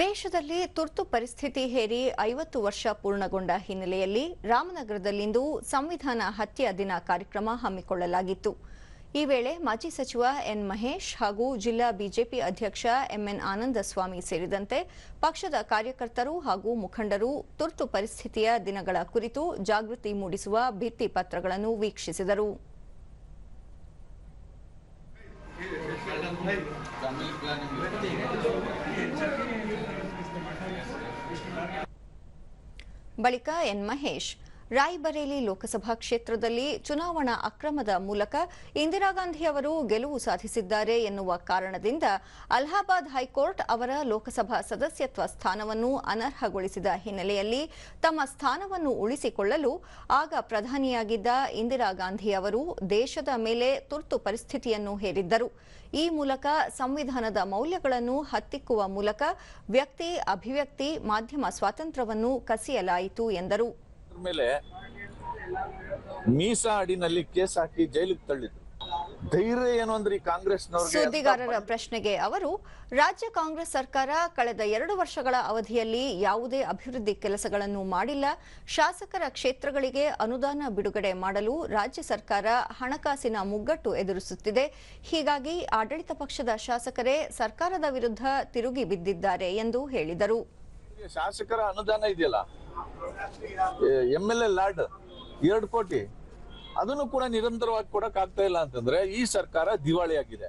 ದೇಶದಲ್ಲಿ ತುರ್ತು ಪರಿಸ್ಥಿತಿ ಹೇರಿ ಐವತ್ತು ವರ್ಷ ಪೂರ್ಣಗೊಂಡ ಹಿನ್ನೆಲೆಯಲ್ಲಿ ರಾಮನಗರದಲ್ಲಿಂದು ಸಂವಿಧಾನ ಹತ್ಯೆ ದಿನ ಕಾರ್ಯಕ್ರಮ ಹಮ್ಮಿಕೊಳ್ಳಲಾಗಿತ್ತು. ಈ ವೇಳೆ ಮಾಜಿ ಸಚಿವ ಎನ್ ಮಹೇಶ್ ಹಾಗೂ ಜಿಲ್ಲಾ ಬಿಜೆಪಿ ಅಧ್ಯಕ್ಷ ಎಂಎನ್ ಆನಂದಸ್ವಾಮಿ ಸೇರಿದಂತೆ ಪಕ್ಷದ ಕಾರ್ಯಕರ್ತರು ಹಾಗೂ ಮುಖಂಡರು ತುರ್ತು ಪರಿಸ್ಥಿತಿಯ ದಿನಗಳ ಕುರಿತು ಜಾಗೃತಿ ಮೂಡಿಸುವ ಭಿತ್ತಿ ಪತ್ರಗಳನ್ನು ವೀಕ್ಷಿಸಿದರು. ಬಳಿಕ ಎನ್ ಮಹೇಶ್ ರಾಯ್ಬರೇಲಿ ಲೋಕಸಭಾ ಕ್ಷೇತ್ರದಲ್ಲಿ ಚುನಾವಣಾ ಅಕ್ರಮದ ಮೂಲಕ ಇಂದಿರಾ ಗಾಂಧಿ ಅವರು ಗೆಲುವು ಸಾಧಿಸಿದ್ದಾರೆ ಎನ್ನುವ ಕಾರಣದಿಂದ ಅಲಹಾಬಾದ್ ಹೈಕೋರ್ಟ್ ಅವರ ಲೋಕಸಭಾ ಸದಸ್ಯತ್ವ ಸ್ಥಾನವನ್ನು ಅನರ್ಹಗೊಳಿಸಿದ ಹಿನ್ನೆಲೆಯಲ್ಲಿ ತಮ್ಮ ಸ್ಥಾನವನ್ನು ಉಳಿಸಿಕೊಳ್ಳಲು ಆಗ ಪ್ರಧಾನಿಯಾಗಿದ್ದ ಇಂದಿರಾ ಗಾಂಧಿ ಅವರು ದೇಶದ ಮೇಲೆ ತುರ್ತು ಪರಿಸ್ಥಿತಿಯನ್ನು ಹೇರಿದ್ದರು. ಈ ಮೂಲಕ ಸಂವಿಧಾನದ ಮೌಲ್ಯಗಳನ್ನು ಹತ್ತಿಕ್ಕುವ ಮೂಲಕ ವ್ಯಕ್ತಿ ಅಭಿವ್ಯಕ್ತಿ, ಮಾಧ್ಯಮ ಸ್ವಾತಂತ್ರ್ಯವನ್ನು ಕಸಿಯಲಾಯಿತು ಎಂದರು. ಮೇಲೆ ಮೀಸಾ ಅಡಿನಲ್ಲಿ ಕೇಸ್ ಹಾಕಿ ಜೈಲಿಗೆ ತಳ್ಳಿದ್ರು. ಧೈರ್ಯ ಏನು ಅಂದ್ರೆ ಈ ಕಾಂಗ್ರೆಸ್ನವ್ರಿಗೆ ಸುದ್ದಿಗಾರರ ಪ್ರಶ್ನೆಗೆ ಅವರು ರಾಜ್ಯ ಕಾಂಗ್ರೆಸ್ ಸರ್ಕಾರ ಕಳೆದ ಎರಡು ವರ್ಷಗಳ ಅವಧಿಯಲ್ಲಿ ಯಾವುದೇ ಅಭಿವೃದ್ಧಿ ಕೆಲಸಗಳನ್ನು ಮಾಡಿಲ್ಲ. ಶಾಸಕರ ಕ್ಷೇತ್ರಗಳಿಗೆ ಅನುದಾನ ಬಿಡುಗಡೆ ಮಾಡಲು ರಾಜ್ಯ ಸರ್ಕಾರ ಹಣಕಾಸಿನ ಮುಗ್ಗಟ್ಟು ಎದುರಿಸುತ್ತಿದೆ. ಹೀಗಾಗಿ ಆಡಳಿತ ಪಕ್ಷದ ಶಾಸಕರೇ ಸರ್ಕಾರದ ವಿರುದ್ಧ ತಿರುಗಿ ಬಿದ್ದಿದ್ದಾರೆ ಎಂದು ಹೇಳಿದರು. ಶಾಸಕರ ಅನುದಾನ ಇದೆಯಲ್ಲ? ಎಂ ಎಲ್ ಎ ಲಾರ್ಡ್, ಎರಡು ಕೋಟಿ. ಅದನ್ನು ಕೂಡ ನಿರಂತರವಾಗಿ ಕೊಡಕ್ ಆಗ್ತಾ ಇಲ್ಲ ಅಂತಂದ್ರೆ ಈ ಸರ್ಕಾರ ದಿವಾಳಿಯಾಗಿದೆ.